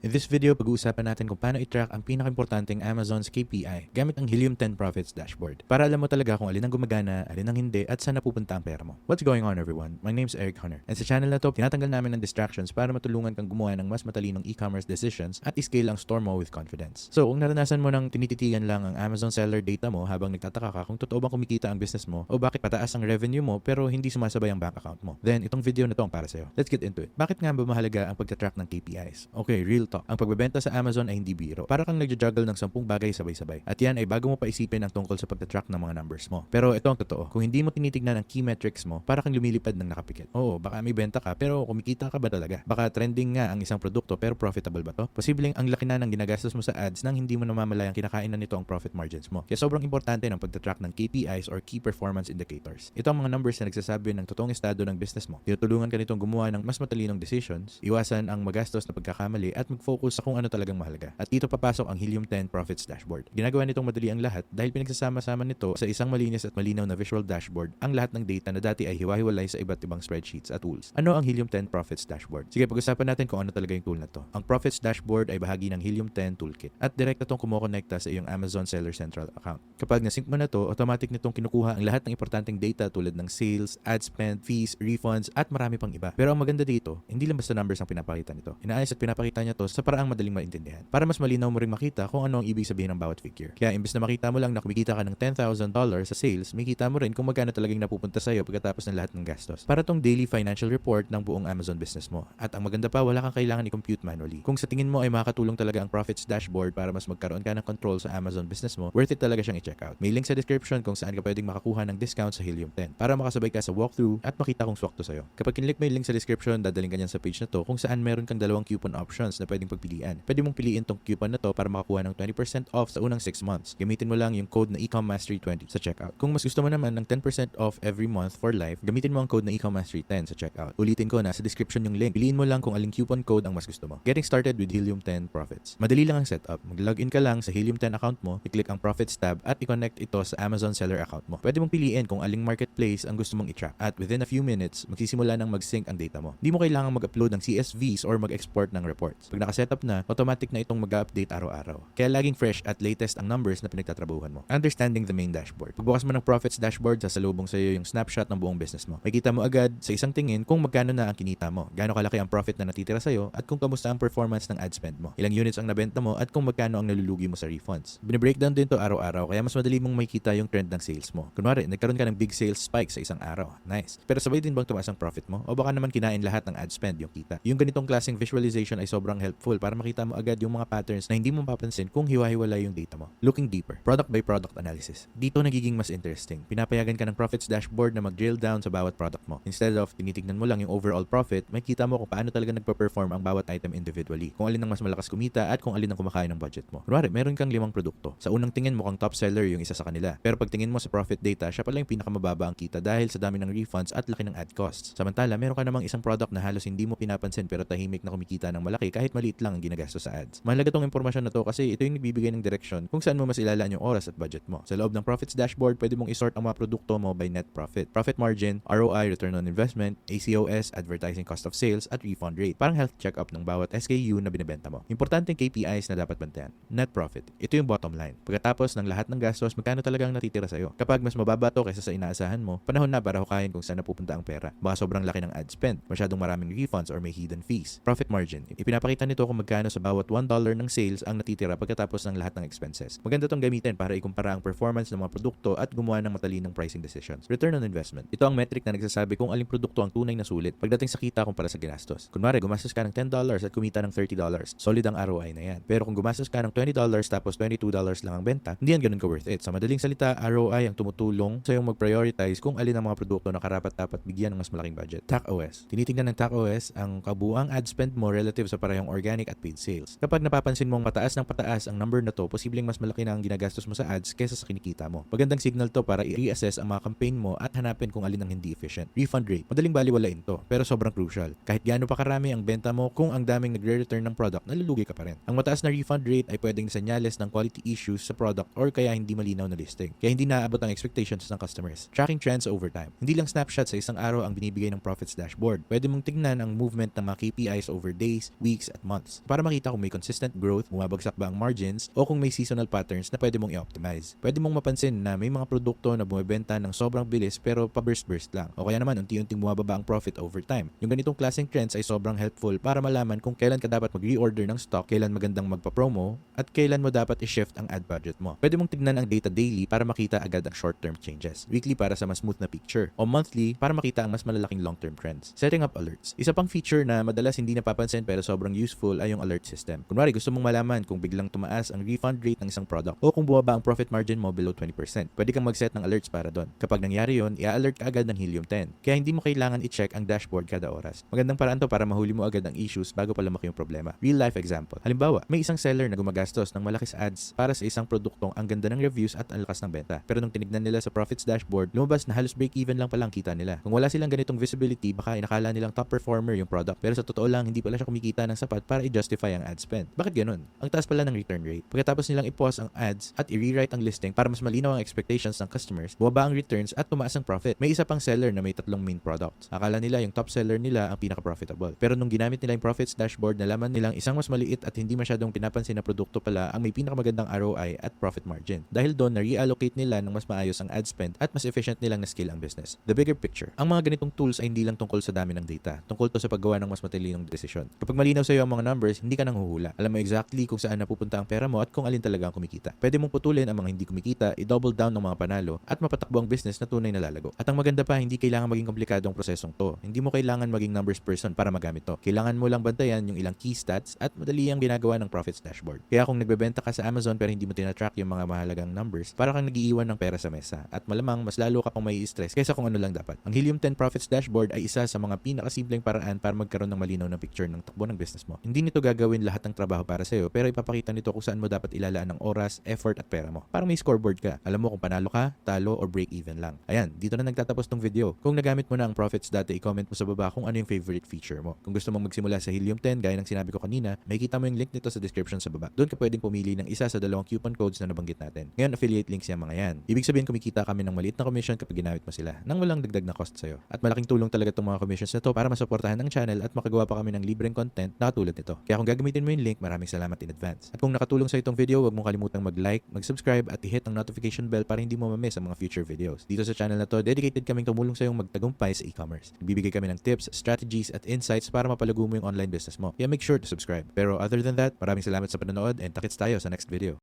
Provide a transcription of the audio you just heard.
In this video, pag-uusapan natin kung paano i-track ang pinakaimportanteng Amazon's KPI gamit ang Helium 10 Profits Dashboard para alam mo talaga kung alin ang gumagana, alin ang hindi, at saan napupunta ang pera mo. What's going on everyone? My name's Eric Hunter. And sa channel na to, tinatanggal namin ng distractions para matulungan kang gumawa ng mas matalinong e-commerce decisions at i-scale ang store mo with confidence. So, kung naranasan mo nang tinititigan lang ang Amazon seller data mo habang nagtataka ka kung totoo bang kumikita ang business mo o bakit pataas ang revenue mo pero hindi sumasabay ang bank account mo, then itong video na to ang para sa'yo. Let's get into it. Bakit nga ba mahalaga ang pagtatrack ng KPIs? Okay, real talk. Ang pagbebenta sa Amazon ay hindi biro. Para kang nagja-juggle ng sampung bagay sabay-sabay. At yan ay bago mo pa isipin ang tungkol sa pagtatrack ng mga numbers mo. Pero ito ang totoo. Kung hindi mo tinitignan ang key metrics mo, para kang lumilipad ng nakapikit. Oo, baka may benta ka pero kumikita ka ba talaga? Baka trending nga ang isang produkto pero profitable ba to? Posibleng ang laki na ng ginagastos mo sa ads nang hindi mo namamalayang kinakain na nito ang profit margins mo. Kaya sobrang importante ng pagtatrack ng KPIs or Key Performance Indicators. Ito ang mga numbers na nagsasabi ng totoong estado ng business mo. Tinutulungan ka nitong gumawa ng mas matalinong decisions, iwasan ang magastos na pagkakamali at mag-focus sa kung ano talagang mahalaga. At dito papasok ang Helium 10 Profits Dashboard. Ginagawa nitong madali ang lahat dahil pinagsasama-sama nito sa isang malinis at malinaw na visual dashboard ang lahat ng data na dati ay hiwa-hiwalay sa iba't ibang spreadsheets at tools. Ano ang Helium 10 Profits Dashboard? Sige, pag-usapan natin kung ano talaga yung tool na to. Ang Profits Dashboard ay bahagi ng Helium 10 Toolkit at direkta itong kumukonekta sa iyong Amazon Seller Central account. Kapag nasync mo na to, automatic nitong kinukuha ang lahat ng importanteng data tulad ng sales, ad spend, fees, refunds, at marami pang iba. Pero ang maganda dito, hindi lang basta numbers ang pinapakita nito. Inaayos at pinapakita niya to sa paraang madaling maintindihan. Para mas malinaw mo rin makita kung ano ang ibig sabihin ng bawat figure. Kaya imbes na makita mo lang na kumikita ka ng $10,000 sa sales, makita mo rin kung magkano talagang napupunta sa'yo pagkatapos ng lahat ng gastos. Para tong daily financial report ng buong Amazon business mo. At ang maganda pa, wala kang kailangan i-compute manually. Kung sa tingin mo ay makakatulong talaga ang profits dashboard para mas magkaroon ka ng control sa Amazon business mo, worth it talaga siyang i-check out. May link sa description kung saan ka pwedeng makakuha ng discount sa Helium 10 para makasabay ka sa walkthrough at makita kung swak to sa'yo. Kapag kinlik mo yung link sa description, dadaling ka sa page na to kung saan meron kang dalawang coupon options na pwedeng pagpilian. Pwede mong piliin tong coupon na to para makakuha ng 20% off sa unang 6 months. Gamitin mo lang yung code na EcomMastery20 sa checkout. Kung mas gusto mo naman ng 10% off every month for life, gamitin mo ang code na EcomMastery10 sa checkout. Ulitin ko, nasa description yung link. Piliin mo lang kung aling coupon code ang mas gusto mo. Getting started with Helium 10 Profits. Madali lang ang setup. Mag-login ka lang sa Helium 10 account mo, i-click ang Profits tab at i-connect ito sa Amazon seller account mo. Pwede mong piliin kung aling marketplace ang gusto mong i-track. At within a few minutes, magsisimula nang mag-sync ang data mo. Hindi mo kailangan mag-upload ng CSVs or mag-export ng reports. Pag nakasetup na, automatic na itong mag-update araw-araw. Kaya laging fresh at latest ang numbers na pinagtatrabuhan mo. Understanding the main dashboard. Pagbukas mo ng profits dashboard, sasalubong sa iyo yung snapshot ng buong business mo. Makita mo agad sa isang tingin kung magkano na ang kinita mo, gaano kalaki ang profit na natitira sa iyo, at kung kamusta ang performance ng ad spend mo. Ilang units ang nabenta mo at kung magkano ang nalulugi mo sa refunds. Bine-breakdown din to araw-araw kaya mas madali mong makita yung trend ng sales mo. Kunwari, nagkaroon ka ng big sales spike sa isang araw. Nice. Pero sabay din bang tumaas ang profit mo? O baka naman kinain lahat ng ad spend yung kita? Yung ganitong klaseng visualization ay sobrang helpful para makita mo agad yung mga patterns na hindi mo mapapansin kung hiwa-hiwalay yung data mo. Looking deeper, product by product analysis. Dito nagiging mas interesting. Pinapayagan ka ng profits dashboard na mag-drill down sa bawat product mo. Instead of tinitignan mo lang yung overall profit, makita mo kung paano talaga nagpa-perform ang bawat item individually. Kung alin ang mas malakas kumita at kung alin ang kumakain ng budget mo. Kunwari, meron kang limang produkto. Sa unang tingin mo kang top seller yung isa sa kanila. Pero pag tingin mo sa profit data, siya pala yung pinakamababa ang kita dahil sa dami ng refunds at laki ng ad costs. Samantala, meron ka namang isang product na halos hindi mo pinapansin pero tahimik na kumikita ng malaki kahit maliit lang ang ginagastos sa ads. Mahalaga tong impormasyon na to kasi ito yung nagbibigay ng direksyon kung saan mo mas ilalaan yung oras at budget mo. Sa loob ng profits dashboard, pwede mong isort ang mga produkto mo by net profit, profit margin, ROI, return on investment, ACOS, advertising cost of sales, at refund rate. Parang health check-up ng bawat SKU na binibenta mo. Importanteng KPIs na dapat bantayan. Net profit. Ito yung bottom line. Pagkatapos ng lahat ng gastos, magkano talagang natitira sa'yo. Kapag mas mababa to kaysa sa inaasahan mo, panahon na para hukayin kung saan napupunta ang pera. Baka sobrang laki ng ad spend, masyadong maraming refunds or may hidden fees. Profit margin. Ipinapakita nito kung magkano sa bawat $1 ng sales ang natitira pagkatapos ng lahat ng expenses. Maganda tong gamitin para ikumpara ang performance ng mga produkto at gumawa ng matalinong pricing decisions. Return on investment. Ito ang metric na nagsasabi kung aling produkto ang tunay na sulit pagdating sa kita kumpara sa ginastos. Kunwari, gumastos ka ng $10 at kumita ng $30. Solid ang ROI na yan. Pero kung gumastos ka ng $20 tapos $22 lang ang benta, hindi yan ganun ka worth it. Sa madaling salita, ROI ang tumutulong sa yung mag-prioritize kung alin ang mga produkto na karapat dapat bigyan ng mas malaking budget. TAC-OS. Tinitingnan ng TAC-OS ang kabuang ad spend mo relative sa parehong organic at paid sales. Kapag napapansin mong pataas ng pataas ang number na to, posibleng mas malaki na ang ginagastos mo sa ads kesa sa kinikita mo. Magandang signal to para i-reassess ang mga campaign mo at hanapin kung alin ang hindi efficient. Refund rate. Madaling baliwalain to, pero sobrang crucial. Kahit gaano pa karami ang benta mo, kung ang daming nagre-return ng product, nalulugi ka pa rin. Ang mataas na refund rate ay pwedeng senyales ng quality issues sa product or kaya hindi malinaw na listing. Kaya hindi naaabot ang expectations ng customers. Tracking trends over time. Hindi lang snapshot sa isang araw ang binibigay ng profits dashboard. Pwede mong tignan ang movement ng mga KPIs over days, weeks, at months para makita kung may consistent growth, bumabagsak ba ang margins, o kung may seasonal patterns na pwede mong i-optimize. Pwede mong mapansin na may mga produkto na bumibenta ng sobrang bilis pero pa-burst-burst lang. O kaya naman unti-unting bumababa ang profit over time. Yung ganitong klaseng trends ay sobrang helpful para malaman kung kailan ka dapat mag-reorder ng stock, kailan magandang magpa-promo, at kailan mo dapat i-shift ang ad budget mo. Pwede mong tignan ang data daily para makita agad ang short-term changes. Weekly para sa mas smooth na picture. O monthly para makita ang mas malalaking long-term trends. Setting up alerts. Isa pang feature na madalas hindi napapansin pero sobrang useful ay yung alert system. Kunwari gusto mong malaman kung biglang tumaas ang refund rate ng isang product o kung bumaba ang profit margin mo below 20%. Pwede kang mag-set ng alerts para doon. Kapag nangyari yon, i-alert ka agad ng Helium 10. Kaya hindi mo kailangan i-check ang dashboard kada oras. Magandang paraan to para mahuli mo agad ang issues bago pa lumaki yung problema. Real life example. Halimbawa, may isang seller na gumagastos ng malaki sa ads para sa isang produktong ang ganda ng reviews at ang lakas ng benta. Pero nung tinignan nila sa profits dashboard, lumabas na halos break even lang palang kita nila. Kung wala silang ganitong visibility, baka inakala nilang top performer yung product. Pero sa totoo lang, hindi pala siya kumikita ng sapat para i-justify ang ad spend. Bakit ganun? Ang taas pala ng return rate. Pagkatapos nilang i-pause ang ads at i-rewrite ang listing para mas malinaw ang expectations ng customers, bumaba ang returns at tumaas ang profit. May isa pang seller na may tatlong main products. Akala nila yung top seller nila ang pinaka-profitable. Pero nung ginamit nila yung profits dashboard, nalaman nilang isang mas maliit at hindi masyadong pinapansin na produkto pala ang may pinakamagandang ROI at profit margin. Dahil doon, na-reallocate nila ng mas maayos ang ad spend at mas efficient nilang na-scale ang business. The bigger picture. Ang mga ganitong tools ay hindi lang tungkol sa dami ng data. Tungkol to sa paggawa ng mas matalinong desisyon. Kapag malinaw sa iyo ang mga numbers, hindi ka nang huhula. Alam mo exactly kung saan napupunta ang pera mo at kung alin talaga ang kumikita. Pwede mong putulin ang mga hindi kumikita, i-double down ng mga panalo at mapatakbo ang business na tunay na lalago. At ang maganda pa, hindi kailangan maging komplikadong prosesong to. Hindi mo kailangan maging numbers person para magamit to. Kailangan mo lang bantayan yung ilang key stats at madali ang ginagawa ng profits dashboard. Kaya kung nagbebenta ka sa Amazon pero hindi mo tinatrack yung mga mahalagang numbers, para kang nagiiwan ng pera sa mesa. At malamang mas lalo ka pang may stress kaysa kung ano lang dapat. Ang Helium 10 Profits Dashboard ay isa sa mga pinakasimpleng paraan para magkaroon ng malinaw na picture ng takbo ng business mo. Hindi nito gagawin lahat ng trabaho para sa'yo, pero ipapakita nito kung saan mo dapat ilalaan ng oras, effort at pera mo. Parang may scoreboard ka. Alam mo kung panalo ka, talo, or break even lang. Ayan, dito na nagtatapos tong video. Kung nagamit mo na ang profits dati, i-comment mo sa baba kung ano yung favorite feature mo. Kung gusto mong magsimula sa Helium 10, gaya ng sinabi ko kanina, makikita mo yung link nito sa description sa baba. Doon ka pwedeng pumili ng isa sa dalawang coupon codes na nabanggit natin. Ngayon, affiliate links yung mga yan. Ibig sabihin, kumikita kami ng maliit na commission kapag ginamit mo sila, nang walang dagdag na cost sa'yo. At malaking tulong talaga itong mga commissions na to para masuportahan ang channel at makagawa pa kami ng libreng content na katulad nito. Kaya kung gagamitin mo yung link, maraming salamat in advance. At kung nakatulong sa itong video, huwag mong kalimutang mag-like, mag-subscribe at i-hit ang notification bell para hindi mo ma-miss ang mga future videos. Dito sa channel na to, dedicated kaming tumulong sa iyong magtagumpay sa e-commerce. Bibigay kami ng tips, strategies at insights para mapalago mo yung online business mo. Kaya make sure to subscribe. Pero other than that, maraming salamat sa panonood and takits tayo sa next video.